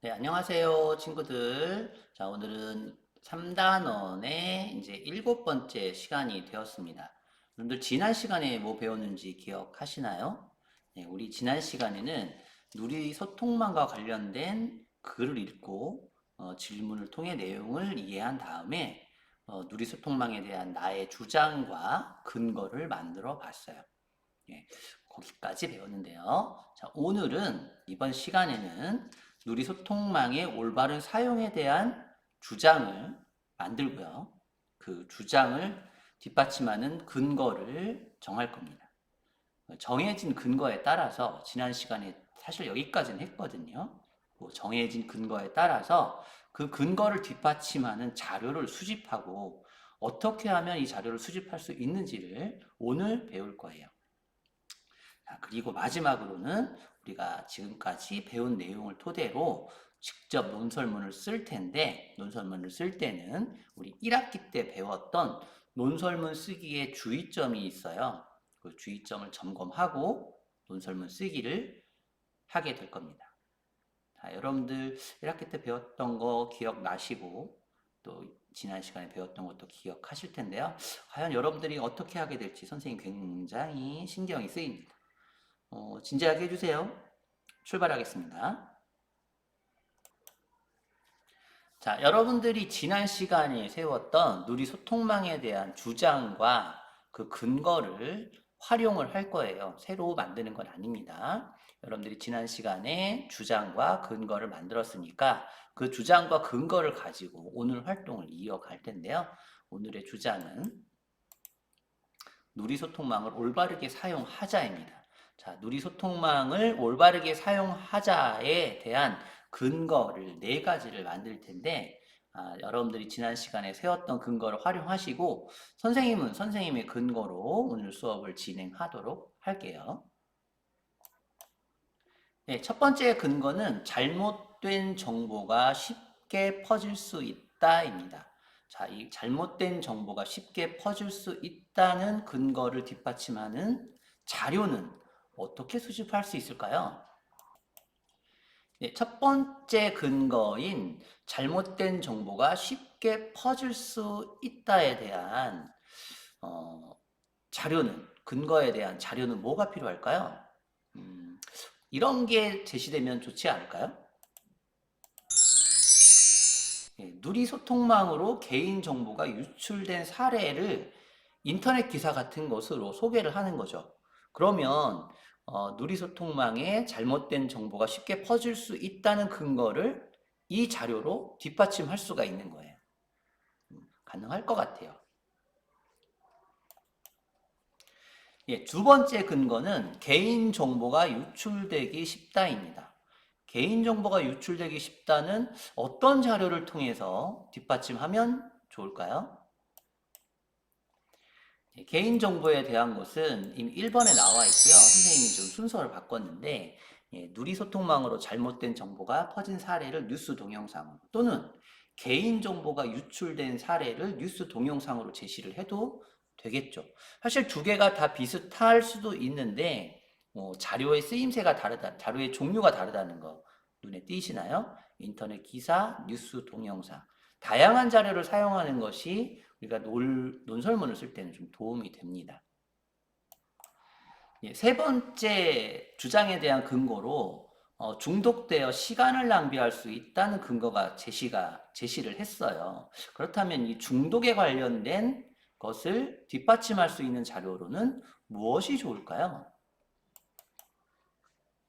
네, 안녕하세요, 친구들. 자, 오늘은 3단원의 이제 일곱 번째 시간이 되었습니다. 여러분들 지난 시간에 뭐 배웠는지 기억하시나요? 네, 우리 지난 시간에는 누리 소통망과 관련된 글을 읽고 어, 질문을 통해 내용을 이해한 다음에 어, 누리 소통망에 대한 나의 주장과 근거를 만들어 봤어요. 예, 거기까지 배웠는데요. 자, 오늘은 이번 시간에는 누리 소통망의 올바른 사용에 대한 주장을 만들고요. 그 주장을 뒷받침하는 근거를 정할 겁니다. 정해진 근거에 따라서 지난 시간에 사실 여기까지는 했거든요. 뭐 정해진 근거에 따라서 그 근거를 뒷받침하는 자료를 수집하고 어떻게 하면 이 자료를 수집할 수 있는지를 오늘 배울 거예요. 자, 그리고 마지막으로는 우리가 지금까지 배운 내용을 토대로 직접 논설문을 쓸 텐데 논설문을 쓸 때는 우리 1학기 때 배웠던 논설문 쓰기에 주의점이 있어요. 그 주의점을 점검하고 논설문 쓰기를 하게 될 겁니다. 자, 여러분들 1학기 때 배웠던 거 기억나시고 또 지난 시간에 배웠던 것도 기억하실 텐데요. 과연 여러분들이 어떻게 하게 될지 선생님 굉장히 신경이 쓰입니다. 어, 진지하게 해주세요. 출발하겠습니다. 자, 여러분들이 지난 시간에 세웠던 누리 소통망에 대한 주장과 그 근거를 활용을 할 거예요. 새로 만드는 건 아닙니다. 여러분들이 지난 시간에 주장과 근거를 만들었으니까 그 주장과 근거를 가지고 오늘 활동을 이어갈 텐데요. 오늘의 주장은 누리 소통망을 올바르게 사용하자입니다. 자, 누리 소통망을 올바르게 사용하자에 대한 근거를 네 가지를 만들 텐데, 아, 여러분들이 지난 시간에 세웠던 근거를 활용하시고, 선생님은 선생님의 근거로 오늘 수업을 진행하도록 할게요. 네, 첫 번째 근거는 잘못된 정보가 쉽게 퍼질 수 있다입니다. 자, 이 잘못된 정보가 쉽게 퍼질 수 있다는 근거를 뒷받침하는 자료는 어떻게 수집할 수 있을까요? 네, 첫 번째 근거인 잘못된 정보가 쉽게 퍼질 수 있다에 대한 어, 자료는 근거에 대한 자료는 뭐가 필요할까요? 음, 이런 게 제시되면 좋지 않을까요? 예, 누리 소통망으로 개인 정보가 유출된 사례를 인터넷 기사 같은 것으로 소개를 하는 거죠. 그러면 어, 누리소통망에 잘못된 정보가 쉽게 퍼질 수 있다는 근거를 이 자료로 뒷받침할 수가 있는 거예요. 음, 가능할 것 같아요. 예, 두 번째 근거는 개인 정보가 유출되기 쉽다입니다. 개인 정보가 유출되기 쉽다는 어떤 자료를 통해서 뒷받침하면 좋을까요? 예, 개인정보에 대한 것은 이미 1번에 나와 있고요. 선생님이 좀 순서를 바꿨는데 예, 누리소통망으로 잘못된 정보가 퍼진 사례를 뉴스 동영상 또는 개인정보가 유출된 사례를 뉴스 동영상으로 제시를 해도 되겠죠. 사실 두 개가 다 비슷할 수도 있는데 뭐 자료의 쓰임새가 다르다, 자료의 종류가 다르다는 거 눈에 띄시나요? 인터넷 기사, 뉴스 동영상 다양한 자료를 사용하는 것이 우리가 논, 논설문을 쓸 때는 좀 도움이 됩니다. 예, 세 번째 주장에 대한 근거로 어, 중독되어 시간을 낭비할 수 있다는 근거가 제시가 제시를 했어요. 그렇다면 이 중독에 관련된 것을 뒷받침할 수 있는 자료로는 무엇이 좋을까요?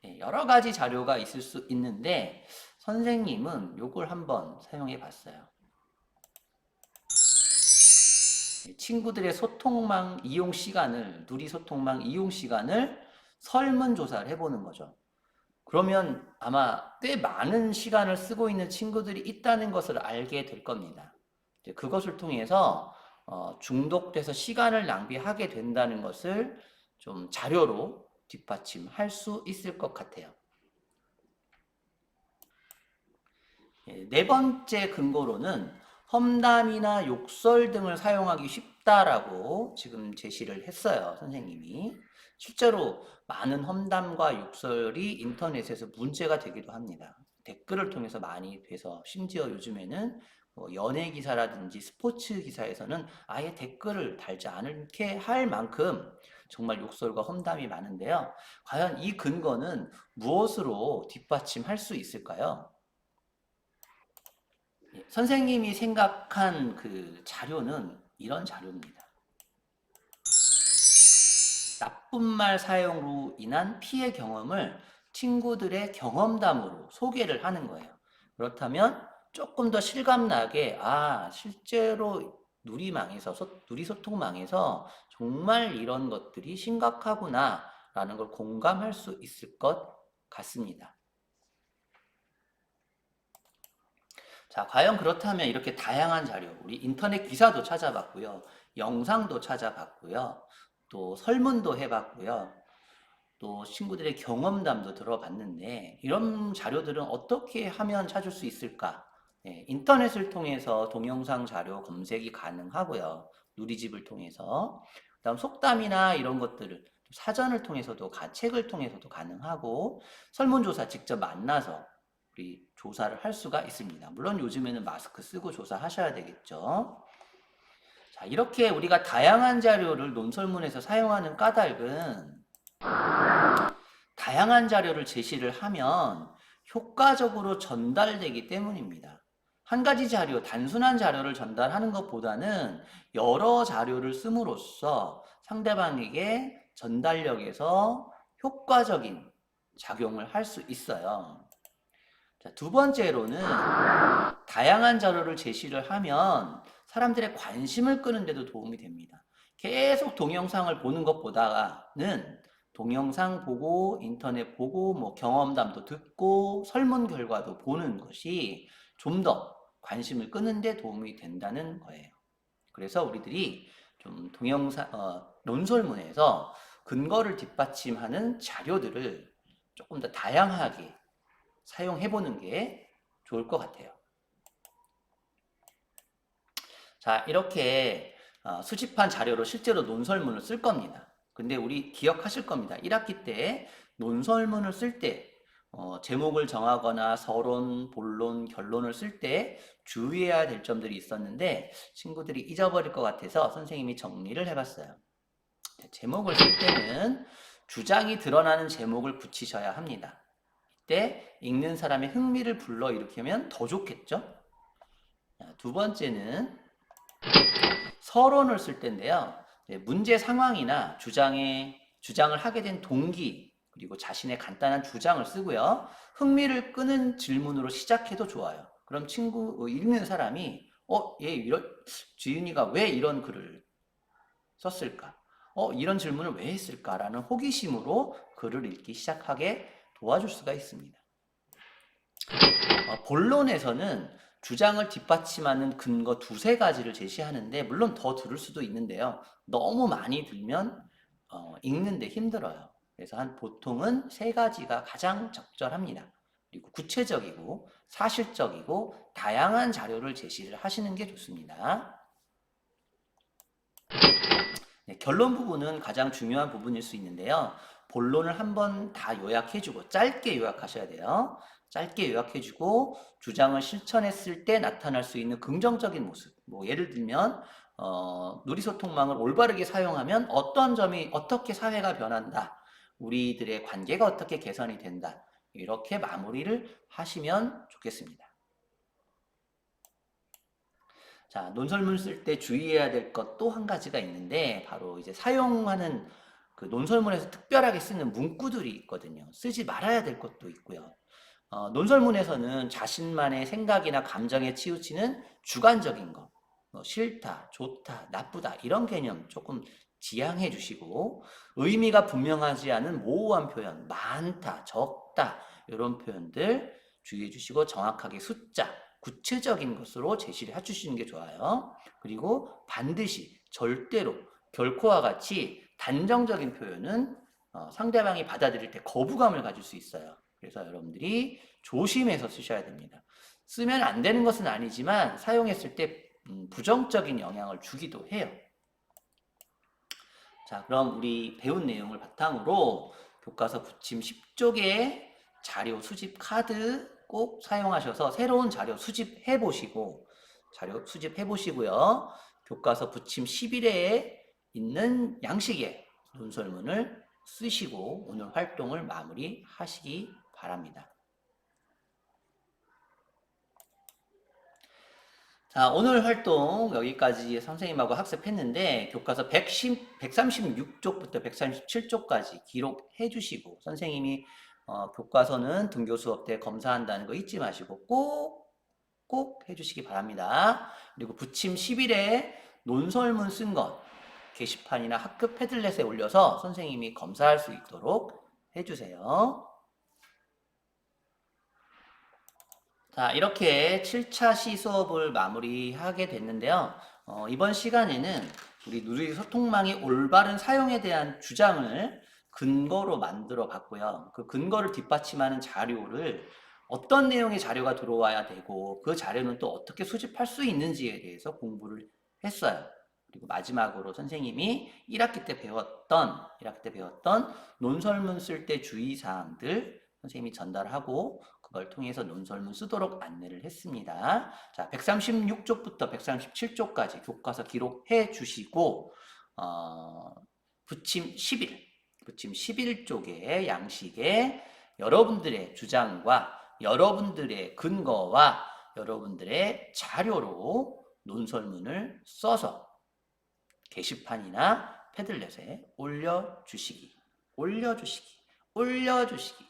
네, 여러 가지 자료가 있을 수 있는데 선생님은 이걸 한번 사용해 봤어요. 친구들의 소통망 이용 시간을, 누리 소통망 이용 시간을 설문 조사를 해보는 거죠. 그러면 아마 꽤 많은 시간을 쓰고 있는 친구들이 있다는 것을 알게 될 겁니다. 그것을 통해서 어, 중독돼서 시간을 낭비하게 된다는 것을 좀 자료로 뒷받침할 수 있을 것 같아요. 예, 네 번째 근거로는 험담이나 욕설 등을 사용하기 쉽다라고 지금 제시를 했어요, 선생님이. 실제로 많은 험담과 욕설이 인터넷에서 문제가 되기도 합니다. 댓글을 통해서 많이 돼서 심지어 요즘에는 뭐 연예 기사라든지 스포츠 기사에서는 아예 댓글을 달지 않게 할 만큼 정말 욕설과 험담이 많은데요. 과연 이 근거는 무엇으로 뒷받침할 수 있을까요? 예, 선생님이 생각한 그 자료는 이런 자료입니다. 나쁜 말 사용으로 인한 피해 경험을 친구들의 경험담으로 소개를 하는 거예요. 그렇다면 조금 더 실감나게, 아, 실제로 누리망에서, 소- 누리소통망에서 정말 이런 것들이 심각하구나, 라는 걸 공감할 수 있을 것 같습니다. 자, 과연 그렇다면 이렇게 다양한 자료, 우리 인터넷 기사도 찾아봤고요. 영상도 찾아봤고요. 또 설문도 해봤고요. 또 친구들의 경험담도 들어봤는데 이런 자료들은 어떻게 하면 찾을 수 있을까? 네, 인터넷을 통해서 동영상 자료 검색이 가능하고요. 누리집을 통해서 그다음 속담이나 이런 것들을 사전을 통해서도 가, 책을 통해서도 가능하고 설문조사 직접 만나서 우리 조사를 할 수가 있습니다. 물론 요즘에는 마스크 쓰고 조사하셔야 되겠죠. 자, 이렇게 우리가 다양한 자료를 논설문에서 사용하는 까닭은 다양한 자료를 제시를 하면 효과적으로 전달되기 때문입니다. 한 가지 자료, 단순한 자료를 전달하는 것보다는 여러 자료를 씀으로써 상대방에게 전달력에서 효과적인 작용을 할 수 있어요. 자, 두 번째로는 다양한 자료를 제시를 하면 사람들의 관심을 끄는데도 도움이 됩니다. 계속 동영상을 보는 것보다는 동영상 보고 인터넷 보고 뭐 경험담도 듣고 설문 결과도 보는 것이 좀 더 관심을 끄는데 도움이 된다는 거예요. 그래서 우리들이 좀 동영상 어, 논설문에서 근거를 뒷받침하는 자료들을 조금 더 다양하게 사용해 보는 게 좋을 것 같아요. 자, 이렇게 어, 수집한 자료로 실제로 논설문을 쓸 겁니다. 근데 우리 기억하실 겁니다. 1학기 때 논설문을 쓸 때, 어, 제목을 정하거나 서론, 본론, 결론을 쓸 때 주의해야 될 점들이 있었는데 친구들이 잊어버릴 것 같아서 선생님이 정리를 해봤어요. 제목을 쓸 때는 주장이 드러나는 제목을 붙이셔야 합니다. 이때 읽는 사람의 흥미를 불러일으키면 더 좋겠죠? 자, 두 번째는 서론을 쓸 때인데요. 네, 문제 상황이나 주장에 주장을 하게 된 동기 그리고 자신의 간단한 주장을 쓰고요. 흥미를 끄는 질문으로 시작해도 좋아요. 그럼 친구 어, 읽는 사람이 어, 얘 이런 지윤이가 왜 이런 글을 썼을까? 어, 이런 질문을 왜 했을까라는 호기심으로 글을 읽기 시작하게 도와줄 수가 있습니다. 어, 본론에서는 주장을 뒷받침하는 근거 두세 가지를 제시하는데 물론 더 들을 수도 있는데요. 너무 많이 들면 어, 읽는데 힘들어요. 그래서 한 보통은 세 가지가 가장 적절합니다. 그리고 구체적이고 사실적이고 다양한 자료를 제시를 하시는 게 좋습니다. 네, 결론 부분은 가장 중요한 부분일 수 있는데요. 본론을 한번 다 요약해주고 짧게 요약하셔야 돼요. 짧게 요약해주고 주장을 실천했을 때 나타날 수 있는 긍정적인 모습. 뭐 예를 들면 어, 누리소통망을 올바르게 사용하면 어떤 점이 어떻게 사회가 변한다. 우리들의 관계가 어떻게 개선이 된다. 이렇게 마무리를 하시면 좋겠습니다. 자, 논설문 쓸 때 주의해야 될 것 또 한 가지가 있는데 바로 이제 사용하는 그 논설문에서 특별하게 쓰는 문구들이 있거든요. 쓰지 말아야 될 것도 있고요. 어, 논설문에서는 자신만의 생각이나 감정에 치우치는 주관적인 것, 뭐 싫다, 좋다, 나쁘다 이런 개념 조금 지양해 주시고 의미가 분명하지 않은 모호한 표현, 많다, 적다 이런 표현들 주의해 주시고 정확하게 숫자, 구체적인 것으로 제시를 해주시는 게 좋아요. 그리고 반드시 절대로 결코와 같이 단정적인 표현은 어, 상대방이 받아들일 때 거부감을 가질 수 있어요. 그래서 여러분들이 조심해서 쓰셔야 됩니다. 쓰면 안 되는 것은 아니지만 사용했을 때 음, 부정적인 영향을 주기도 해요. 자, 그럼 우리 배운 내용을 바탕으로 교과서 부침 10쪽의 자료 수집 카드 꼭 사용하셔서 새로운 자료 수집해 보시고 자료 수집해 보시고요. 교과서 부침 11회에 있는 양식의 논설문을 쓰시고 오늘 활동을 마무리하시기 바랍니다. 자, 오늘 활동 여기까지 선생님하고 학습했는데 교과서 110, 136쪽부터 137쪽까지 기록해 주시고 선생님이 어, 교과서는 등교 수업 때 검사한다는 거 잊지 마시고 꼭, 꼭 해주시기 바랍니다. 그리고 부침 10일에 논설문 쓴 것 게시판이나 학급 패들렛에 올려서 선생님이 검사할 수 있도록 해주세요. 자, 이렇게 7차 시 수업을 마무리하게 됐는데요. 어, 이번 시간에는 우리 누리 소통망의 올바른 사용에 대한 주장을 근거로 만들어 봤고요. 그 근거를 뒷받침하는 자료를 어떤 내용의 자료가 들어와야 되고 그 자료는 또 어떻게 수집할 수 있는지에 대해서 공부를 했어요. 그리고 마지막으로 선생님이 1학기 때 배웠던 1학기 때 배웠던 논설문 쓸 때 주의 사항들 선생님이 전달하고 그걸 통해서 논설문 쓰도록 안내를 했습니다. 자, 136쪽부터 137쪽까지 교과서 기록해 주시고 어, 부침 10일, 부침 11쪽의 양식에 여러분들의 주장과 여러분들의 근거와 여러분들의 자료로 논설문을 써서 게시판이나 패들렛에 올려주시기, 올려주시기, 올려주시기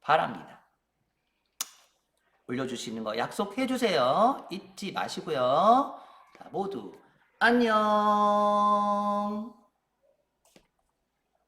바랍니다. 올려주시는 거 약속해 주세요. 잊지 마시고요. 자, 모두 안녕.